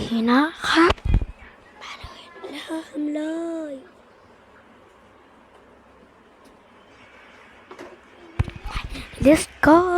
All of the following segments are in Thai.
ีนะครับมาเลยเริ่มเลยเลส t s go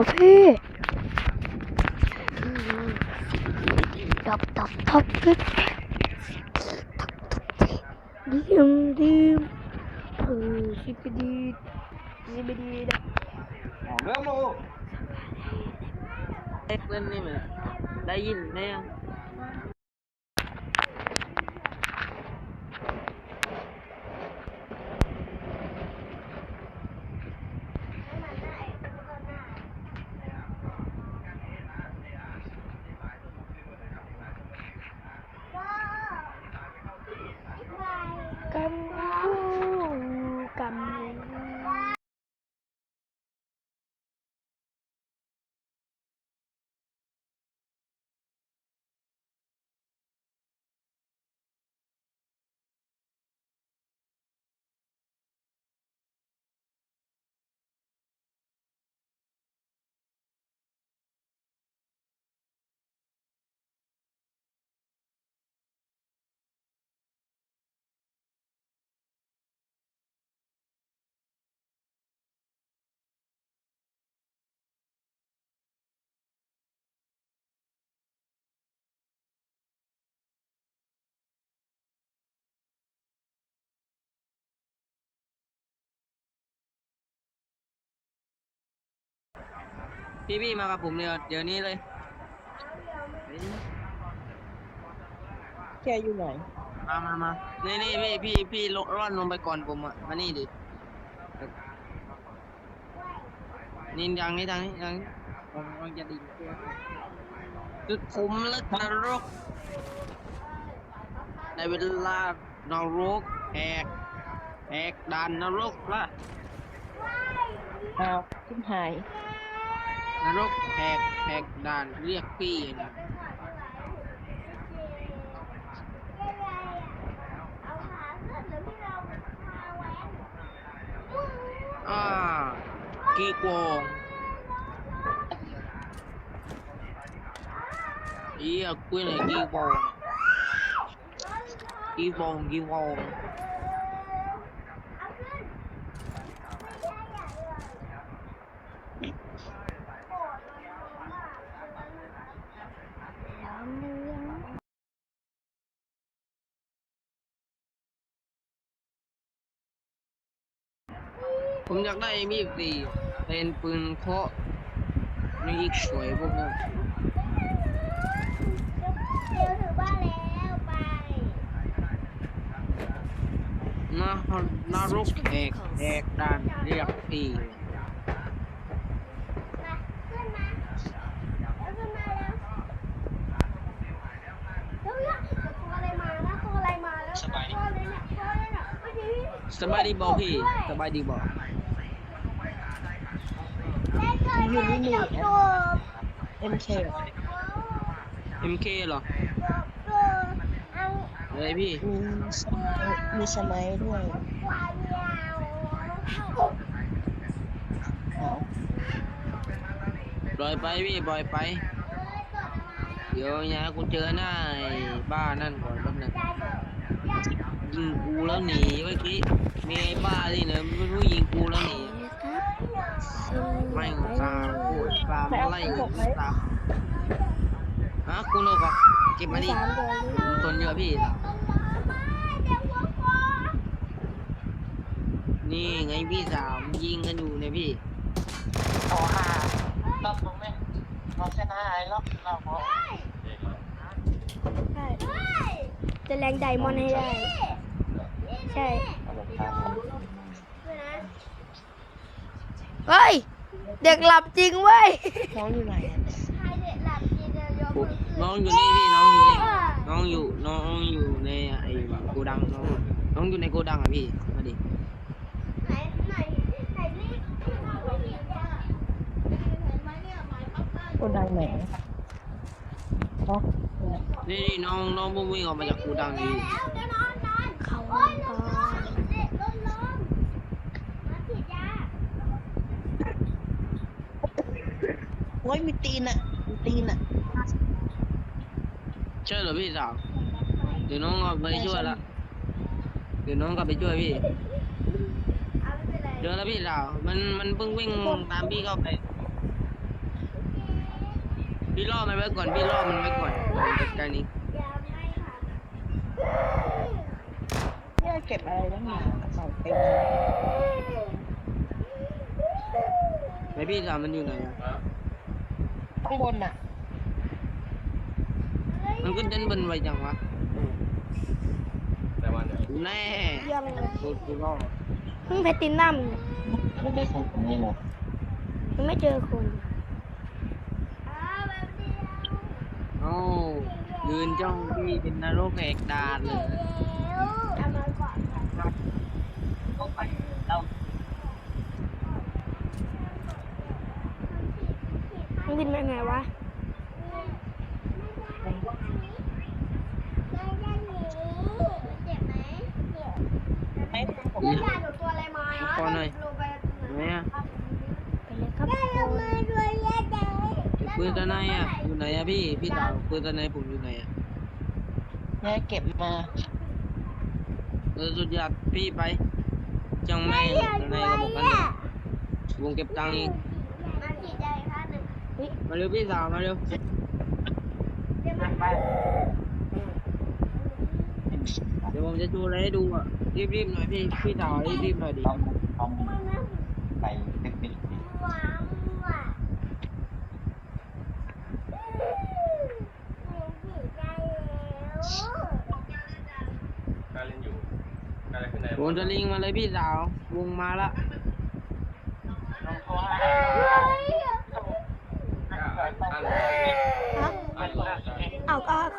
abi. Tap tap tap tap. Dim dim. Zibidi. Zibidi. Ne mi o? Eklenme mi? Değil ne ya? พี่พี่มากับผมเลยเดี๋ยวนี้เลยแค่อยู่ไหน มามามานี่นี่พี่พี่พี่ร่อนลงไปก่อนผมอะมานี่ดินินยังนี่ทางนี่ดังผมกำลังจะดิ่งจุดคุ้มลึกนรกในเวลานรกแอกแอกดันนรกละอ้าวขึ้นหาย นรกแหกแหกด่านเรียกพี่นะอ่ากี่โกงอีอะกุ้ยเลยกี่โกงกี่โกงกี่โกง อยากได้มีดสี่เป็นปืนเคาะนี่อีกสวยพวกนั้นเดี๋ยวถือบ้านแล้วไปนะนรกแหกแหกด่านเรียกตีมาขึ้นมาแล้วขึ้นมาแล้วเดี๋ยวเนี่ยตัวอะไรมานะตัวอะไรมาแล้วตัวอะไรเนี่ยตัวอะไรเนี่ยสบายดีบอกพี่สบายดีบอก เล่นเคยเล่นจบจบเอ็มเค MK เหรอจบจบเอาอะไรพี่มีสไมัยมีสไมัยด้วยความยาวอ๋อปล่อยไปพี่ปล่อยไป เดี๋ยวเนี่ยกูเจอหน้าไอ้บ้านั่นก่อนแป๊บนึงยิงกูแล้วหนีเมื่อกี้มีไอ้บ้าที่เนี่ยไม่รู้ยิงกูแล้วหนี ไม่งตามกูตามไล่ตามฮะกูโนกอะเก็บมาดิผมทนเยอะพี่นี่ไงพี่สาวยิงกันอยู่เนี่ยพี่ขอหาล็อกตรงนี้เราเส้นหายล็อกเราขอใช่จะแรงไดมอนให้ได้ ใช่ เฮ้ย เด็กหลับจริงเว้ย น้องอยู่ไหนอะน้องอยู่นี่พี่น้องอยู่นี่น้องอยู่น้องอยู่ในไอ้โกดังน้องน้องอยู่ในโกดังอะพี่มาดิไหนไหนไหนรีบเอาไปเห็นจ้ะเห็นไหมเนี่ยหมายปั๊บได้โกดังไหนล็อกนี่นี่น้องน้องเพิ่งวิ่งออกมาจากโกดังนี่แล้วจะนอนนอนเขาโอ้ยลมร้อนเด็กลมร้อนมาฉีดยา โอ้ยมีตีนอะมีตีนอะใช่เหรอพี่สาวเดี๋ยวน้องเอาไปช่วยละเดี๋ยวน้องกลับไปช่วยพี่เอาไม่เป็นไรเจอแล้วพี่สาวมันมันเพิ่งวิ่งตามพี่เข้าไป พี่ล่อมันไว้ก่อนพี่ล่อมันไว้ก่อนจัดการนี้ยาไม่ค่ะเนี่ยเก็บอะไรตั้งหนากระเป๋าเต็มไอพี่สาวมันอยู่ไหนอะ ข้างบนอะ มันขึ้นด้านบนไวจังวะแน่เยี่ยมเลยกูกูล่อเพิ่งแพตตินัมไม่ได้ของตรงนี้หรอยังไม่เจอคนโอ้ยืนจ้องพี่เป็นนรกแหกดานเลยต้องไปเรา มันบินไปไงวะไม่ผมยาหนูตัวอะไรมาอะก่อนหน่อยลงไปไหนอะไปเลยครับได้ลงมาด้วยยาใจปืนตะไนอะอยู่ไหนอะพี่พี่สาวปืนตะไนผมอยู่ไหนอะเนี่ยเก็บมาเออสุดยอดพี่ไปจังแม่งตะไนก็บอกกันนะวงเก็บตังค์อีก มาฉีดยาอีกครั้งหนึ่งมาเร็วพี่สาวมาเร็วเดี๋ยวมันไปเดี๋ยวผมจะดูอะไรให้ดูอะรีบๆหน่อยพี่พี่สาวรีบๆหน่อยดิมันนะไปเป็นเป็นหวานหวานฉีดยาแล้วการเล่นอยู่การเล่นขึ้นในวงจะลิงมาเลยพี่สาววงมาละ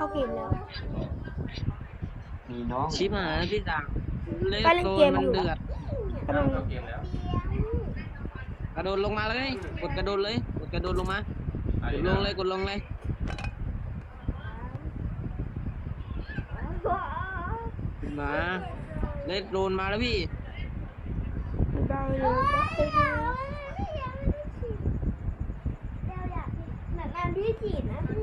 เข้าเกมแล้ว มีน้องชิบหายพี่จังเล่นโดนมันเดือดกำลังเข้าเกมแล้วกระโดดลงมาเลย กดกระโดดเลย กดกระโดดลงมากดลงเลยกดลงเลยมาเล่นโดนมาแล้วพี่ไม่ได้เลยแบบนั้นพี่จีนนะ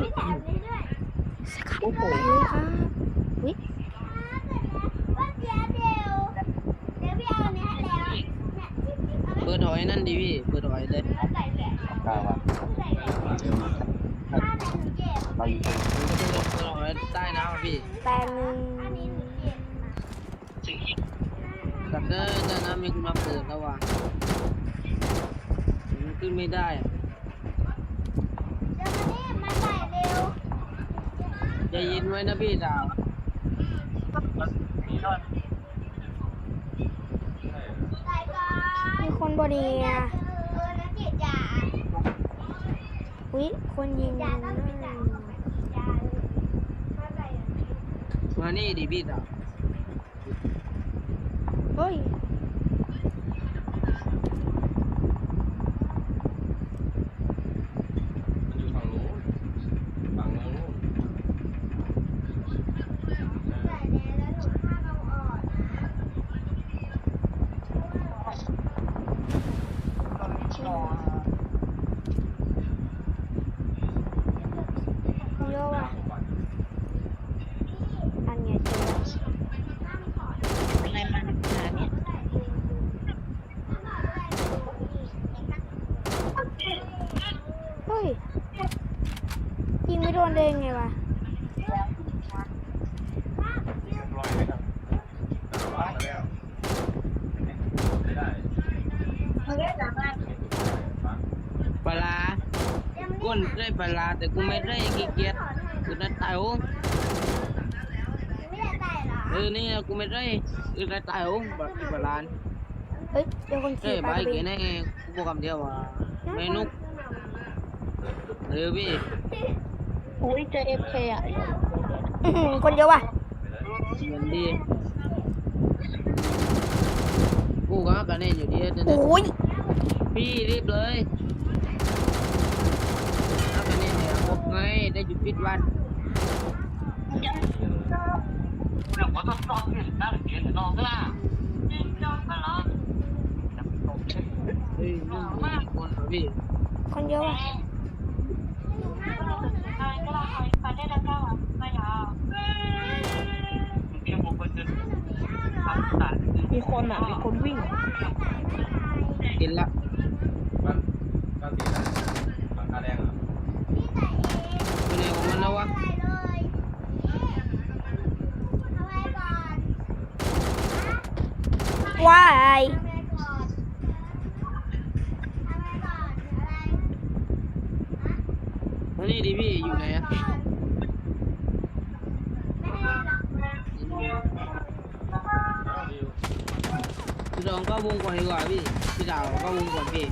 มานี่เดี๋ยวพี่แถมนี้ด้วยโอ้โหไปเลยครับวิว่าเดี๋ยวเดี๋ยวเดี๋ยวพี่เอาอันนี้ให้แล้วเนี่ยจิ๊บจิ๊บเอาไหมเปิดหอยนั่นดิพี่ เปิดหอยเลยเอาใส่แหวนกล้าวะใส่แหวนถ้าแต่หนูเจ็บเราอยู่มันก็ต้องเปิดหอยใต้น้ำอะพี่แปดหนึ่งอันนี้หนูเจ็บกับเดินใต้น้ำมีคนมาเปิดแล้วว่ะมันขึ้นไม่ได้อะ เดี๋ยวมานี่มาใส่เร็ว ใจเย็นไว้นะพี่ดาวใส่ก่อนมีคนบอดีอะเออแล้วฉีดยาอุ้ยคนยิงยาต้องไปจ่ายของฉีดยาเลยมาใส่อันนี้มานี่ดิพี่ดาวเฮ้ย มันอยู่ฝั่งนู้นฝั่งนู้น ใส่แล้วแล้วหนูข้ามเอาออกนะ เยอะว่ะอันเนี้ยเจอ อะไรมาขนาดนี้ เฮ้ย ยิงไม่โดนได้ยังไงวะ ลอยไปครับลอยแล้วไม่ได้ ปลาร้าก้นได้ปลาร้าแต่กูไม่ได้ขี้เกียจกูนัดตายโอ้ไม่ได้ใส่เหรอเออนี่กูไม่ได้กูนัดตายโอ้แบบที่ปลาร้าเฮ้ยเดี๋ยวคนเอ้ขี่ยไปบายไปเก๋แน่กูบอกคำเดียวว่าไม่นุกเออพี่อุ้ยเจอเอฟเคอะอื้อหือคนเยอะว่ะเงินดี กูก็กันเองอยู่ดีนะโอ้ยพี่รีบเลยถ้ากันเองเนี่ยพบไงได้หยุดปิดวันเฮ้ยมึงมีคนเหรอพี่คนเยอะว่ะมี มีคนอะ มีคนวิ่งเกินละ าวก็วงก่อนพี่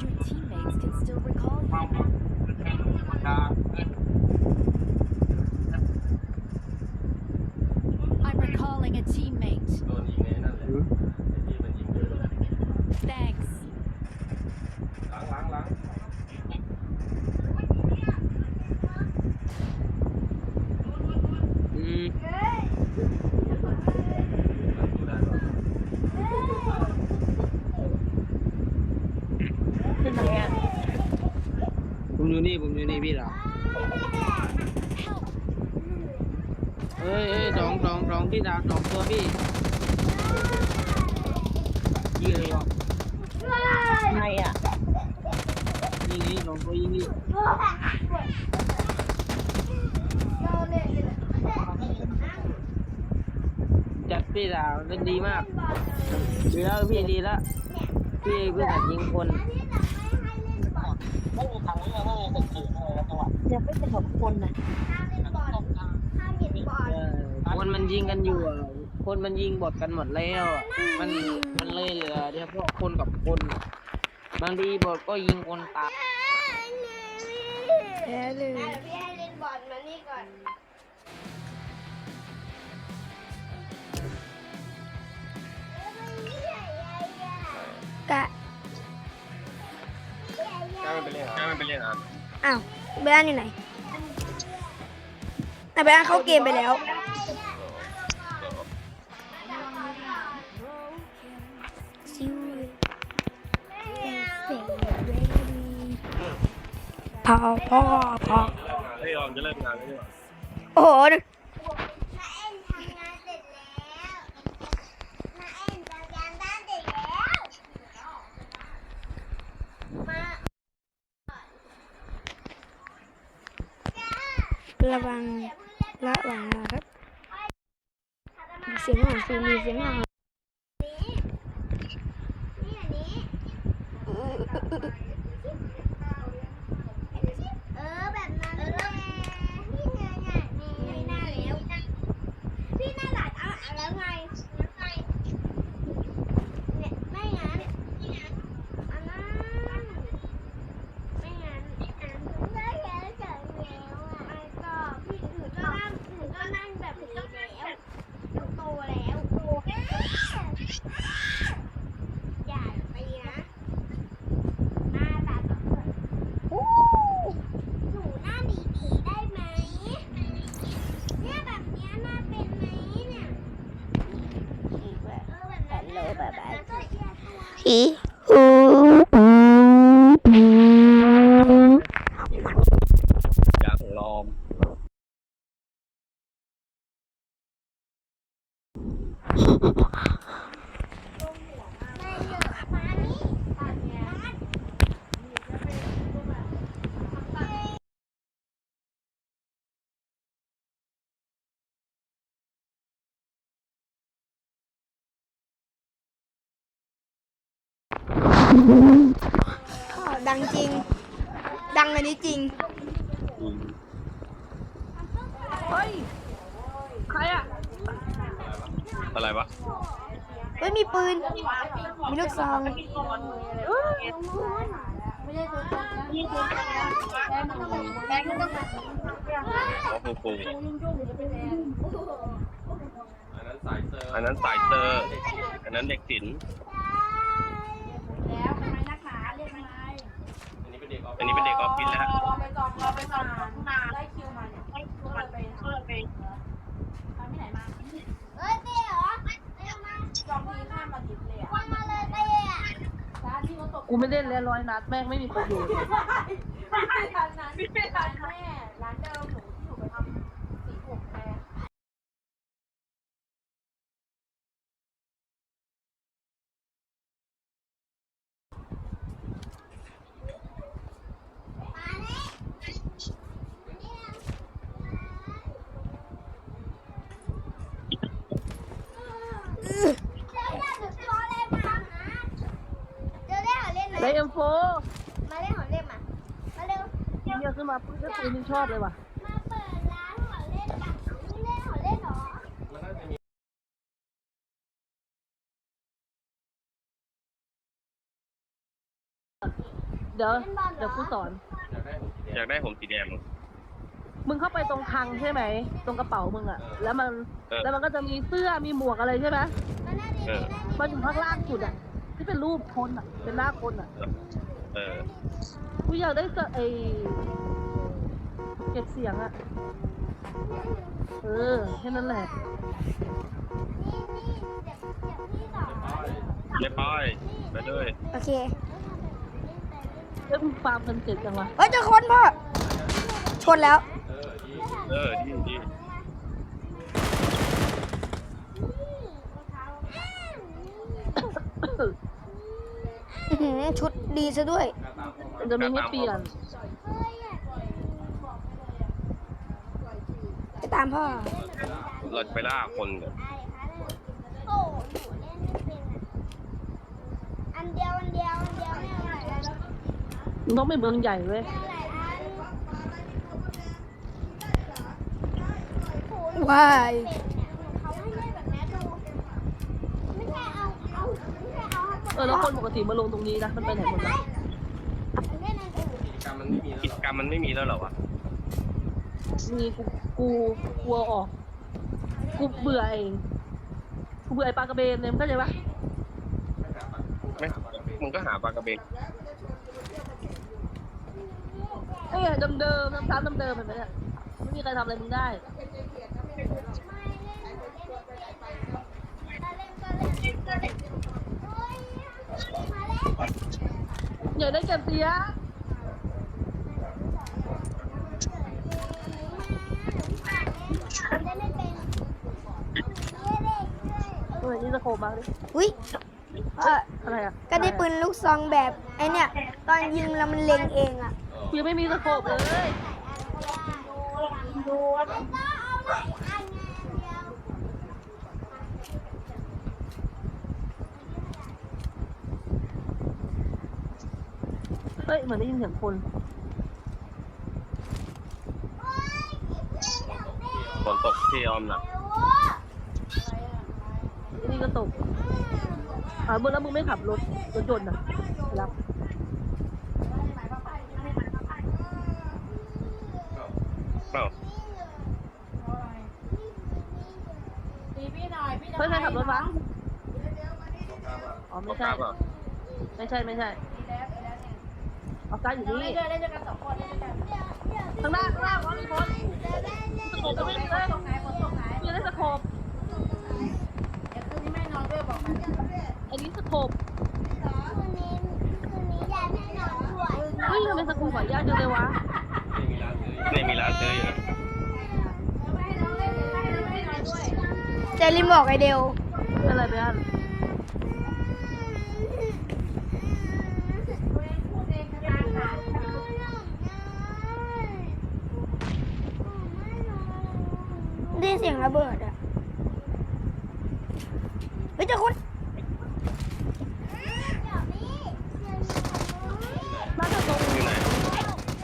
Your teammates can still recall you. พี่ดาวสองตัวพี่ยิงเลยวะไหนอะยิงนี่สองตัวยิงนี่เราเล่นเลยจัดพี่ดาวเล่นดีมากดีแล้วพี่ดีแล้วพี่เพิ่งหัดยิงคนไม่มีทางนี้ไม่มีสกิลเลยแล้วจังหวะยังไม่เป็นหกคนนะ คนมันยิงกันอยู่อะคนมันยิงบอดกันหมดแล้วอะมันมันเลยเหลือเฉพาะคนกับคน บางทีบอดก็ยิงคนตายแพ้เลยเดี๋ยวพี่ให้เล่นบอลมานี่ก่อน กะ กล้ามันไปเล่นอะกล้ามันไปเล่นอะอ้าวเบลานอยู่ไหนแต่ไปอ่านเข้าเกมไปแล้ว พอพอพอเฮ้ยออมจะเลิกงานแล้วนี่หว่าโอ้โหน้าเอ็นทำงานเสร็จแล้วน้าเอ็นทำงานบ้านเสร็จแล้วมาระวังระวังนะครับมีเสียงหลังซูมีเสียงหลังนี่อันนี้ เออแบบนั้นแหละพี่เนยเนี่ยนี่หน้าแล้วพี่หน้าหลานเอาเอาแล้วไงเนี่ยไม่งั้นอันนั้นไม่งั้นได้แล้วเฉยแล้วอะไม่ก็พี่หนูก็นั่งหนูก็นั่งแบบนี้แล้วหนูโตแล้วอย่าตีนะหน้าตาแบบอู้หนูหน้าดีๆได้ไหมเนี่ยแบบเนี้ยหน้าเป็นไหมเนี่ยเออ แบบ อันนี้จริงอะไรวะเฮ้ยมีปืน มีลูกซองอ๋อปูปูอันนั้นสายเซอร์อันนั้นเด็กศิลป์ อันนี้เป็นเด็กออฟฟิศแล้วเอ้ยเต้เหรอเต้มาจองทีข้ามมาติดเลยอะวันมาเลยเต้อะกูไม่เล่นแล้วร้อยนัดแม่งไม่มีประโยชน์มาเนี่ยเดี๋ยวเนี่ยหนูรอเล่นมาหาเดี๋ยวเล่นหาเล่นไหม ไดเอ็มโฟ มาเล่นหาเล่นมามาเร็ว เฮียขึ้น มาปุ๊บก็ปืนที่ชอบเลยว่ะ มาเปิดร้านหาเล่นกันเล่นหาเล่นเหรอเดี๋ยวเดี๋ยวกูสอน อยากได้ผมสีแดง มึงเข้าไปตรงคลังใช่ไหม ตรงกระเป๋ามึงอะแล้วมันเออ แล้วมันก็จะมีเสื้อมีหมวกอะไรใช่ไหมมาหน้าดีเออ มันอยู่ข้างล่างสุดอะที่เป็นรูปคนอะเป็นหน้าคนอะ เออกูอยากได้เสื้อไอเก็บเสียงอะเออแค่นั้นแหละนี่นี่เดี๋ยวเดี๋ยวพี่สอนเรียบร้อยไปด้วยโอเคเอ้ยมึงฟาร์มกันเสร็จจังวะเฮ้ยเจะคนพ่อชนแล้ว เออดีดีอื้อหือชุด ดีซะด้วย มันจะมีให้เปลี่ยนจะตามพ่อ เราจะไปล่าคนเนี่ยโอ้หนูเล่นไม่เป็นอะอันเดียวอันเดียวอันเดียวไม่เอาหลายอันมึงต้องไปเมืองใหญ่เว้ย ไม่เอาหลายอันโอ้โหว้าย เป็ดเนี่ยเขาให้เล่นแบบนี้ดูไม่ใช่เอาเอาไม่ใช่เอาให้ เออ แล้วคนปกติมาลงตรงนี้นะ มันไปไหนหมดแล้วเล่นอันอื่นกิจกรรมมันไม่มีแล้วเหรอวะมีกูกูกลัวออก กูเบื่อไอ้กูเบื่อไอ้ปลากระเบนเนี่ยมึงเข้าใจปะไม่มึงก็หาปลากระเบนไอ้เดิมเดิมๆซ้ำๆเดิมๆเห็นไหมเนี่ยไม่มีใครทำอะไรมึงได้อย่า ได้เก็บเสียเออนี่สะโคมมาดิอุ้ยเอออะไรอะก็ได้ปืนลูกซองแบบไอเนี่ย ตอนยิงแล้วมันเล็งเองอะกูยังไม่มีสะโคบเลยเฮ้ย เหมือนได้ยินเสียงคนฝนตกที่ออมนะนี่ก็ตกอ่าเมื่อแล้วมึงไม่ขับรถรถยนต์อะไปรับเปล่าเฮ้ยใครขับรถวะอ๋อ ไม่ตกใช่น้ำ เปล่าไม่ใช่ไม่ใช่ออฟการอยู่นี่ข้างหน้าข้างหน้าขอมีคนสโคบจะวิ่งเลยยังได้สโคบอันนี้สโคบเฮ้ยทำไมสโคบอะยากจังเลยวะไม่มีร้านซื้ออยู่นะเจลิมบอกไอเดียวเป็นอะไรไปอะ ได้ยิน เสียงระเบิดอะเฮ้ยเจอคนน่าจะตรงอยู่ไหน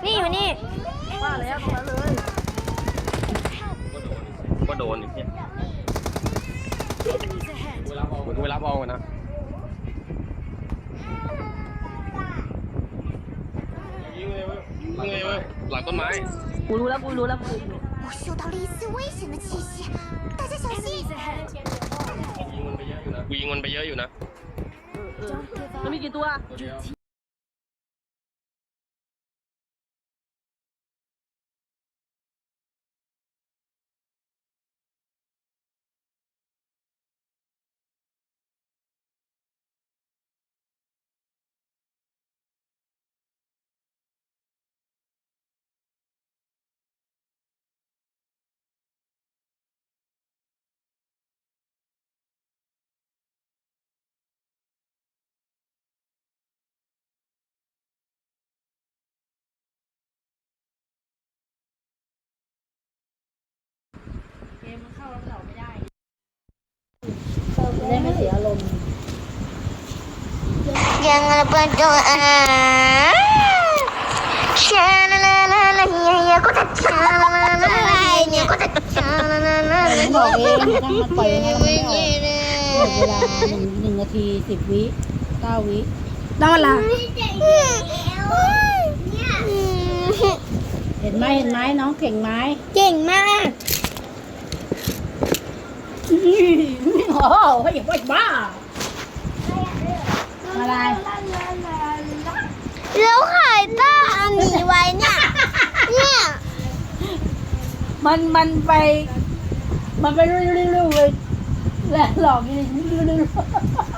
นี่อยู่นี่ว่าแล้วตรงนั้นเลยก็โดนอีกเนี่ย Enemies ahead. มึงไปรับอองกันนะยิงเลยเว้ยยิงเลยเว้ยหลังต้นไม้ กูรู้แล้วกูรู้แล้วกู เออเอ มดเวลาหนึ่งหนึ่งนาทีสิบวิเก้าวิต้องเวลาเห็นไหมเห็นไหมน้องเก่งไหมเก่งมากโอ้โหอย่าไปบ้า อะไรแล้วใครตั้งอันนี้ไว้เนี่ยเนี่ยมันมันไป มันไปเรื่อยๆเลยและหลอกอีกเรื่อยๆ